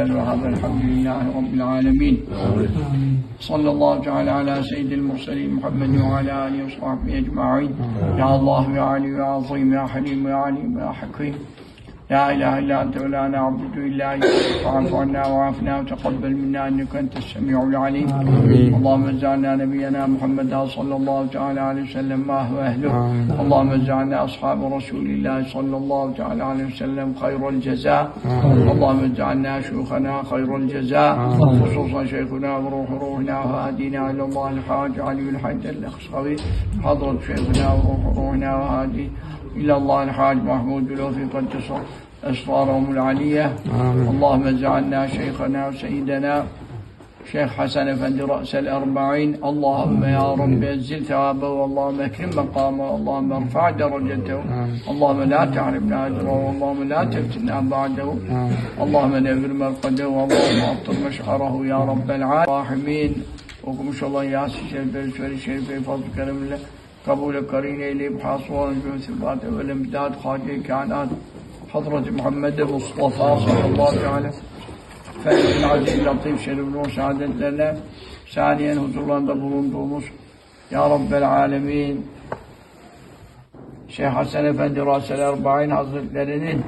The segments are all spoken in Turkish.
على هذا الحمد لله رب العالمين. صلى الله تعالى على سيد المرسلين محمد وعلى آله وصحبه أجمعين. يا الله يا علي يا عظيم يا حليم يا عليم يا حكيم. لا إله إلا أنت ولا نعبد إلا إياك. فاعف عنا وعافنا وتقبل منا إنك أنت السميع العليم. اللهم اجعلنا نبينا محمد صلى الله تعالى عليه وسلم ما هو أهله. اللهم اجعلنا أصحاب رسول الله صلى الله تعالى عليه وسلم خير الجزاء. اللهم اجعلنا شيوخنا خير الجزاء. خصوصا شيخنا وروح روحنا وهادينا إلى الله الحاج علي الحج الأخشوي حضرة شيخنا وروح روحنا وهادي إلى الله الحاج محمود الوفي قدس. أسرارهم العلية. اللهم اجعلنا شيخنا وسيدنا شيخ حسن أفندي رأس الأربعين. اللهم يا رب أنزل ثوابه اللهم أكرم مقامه اللهم ارفع درجته. اللهم لا تحرمنا أجره اللهم لا تفتنا بعده. اللهم نفر مرقده اللهم أبطل مشعره يا رب العالمين. olan Yasin Şerif, Besmele Şerif, fazl-ı keremle kabul-i karin eyleyip hasıl olan cünsübat-ı ve lemdad hâce-i kainat Hazreti Muhammed Mustafa sallallahu aleyhi Efendimizin aziz, latif, şerif, nur saadetlerine saniyen huzurlarında bulunduğumuz Ya Rabbel Alemin Şeyh Hasan Efendi Rasel Erba'in Hazretlerinin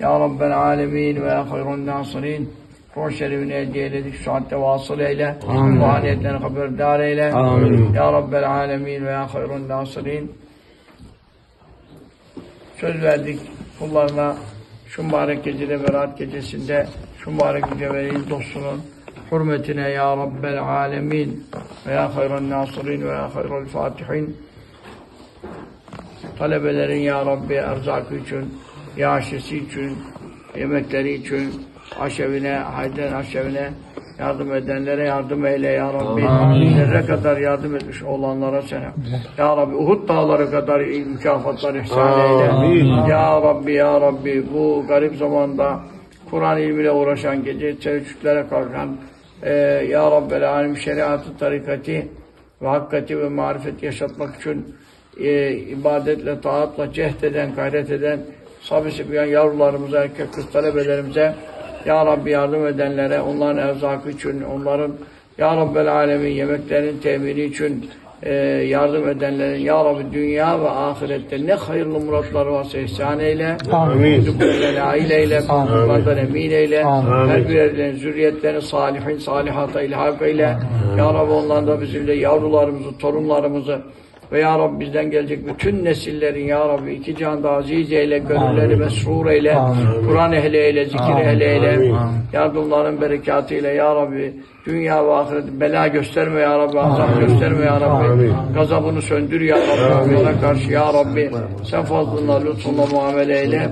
Ya Rabbel Alemin ve hayrun nasirin Ruh şerifini hediye eyledik. Saatte vasıl eyle. Ruhaniyetlerini haberdar eyle. Amin. Ya Rabbel Alemin ve ya hayrun nasirin. Söz verdik kullarına şu mübarek gecede Berat gecesinde şu mübarek mücevherin dostunun hürmetine Ya Rabbel Alemin ve ya hayrun nasirin ve ya hayrul fatihin talebelerin Ya Rabbi erzakı için, yaşesi için, yemekleri için, aşevine, hayden aşevine yardım edenlere yardım eyle Ya Rabbi. Zerre kadar yardım etmiş olanlara sana. Ya Rabbi Uhud dağları kadar mükafatlar ihsan eyle. Amin. Ya Rabbi Ya Rabbi bu garip zamanda Kur'an ilmiyle uğraşan gece teheccüdlere kalkan e, Ya Rabbel Alem şeriatı tarikati ve hakikati ve marifet yaşatmak için e, ibadetle, taatla cehd eden, gayret eden sabisi büyüyen yavrularımıza, erkek kız talebelerimize Ya Rabbi yardım edenlere, onların erzakı için, onların Ya Rabbel Alemin yemeklerin temini için e, yardım edenlerin Ya Rabbi dünya ve ahirette ne hayırlı muratları varsa ihsan eyle. Amin. Nail eyle. Rızıklarından emin eyle. Amin. Her birerlerinin zürriyetlerini salihin, salihata ilhak eyle. Ya Rabbi onların da bizim de yavrularımızı, torunlarımızı ve Ya Rabbi bizden gelecek bütün nesillerin Ya Rabbi iki canda aziz eyle, gönülleri mesrur eyle, Kur'an ehli eyle, zikir ehli eyle, yardımların berekatıyla Ya Rabbi dünya ve ahirette bela gösterme Ya Rabbi, azap gösterme Ya Rabbi, Amin. gazabını söndür Ya Rabbi, onlara karşı Ya Rabbi, sen fazlınla, lütfunla muamele eyle,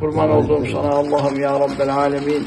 kurban olduğum sana Allah'ım Ya Rabbel Alemin,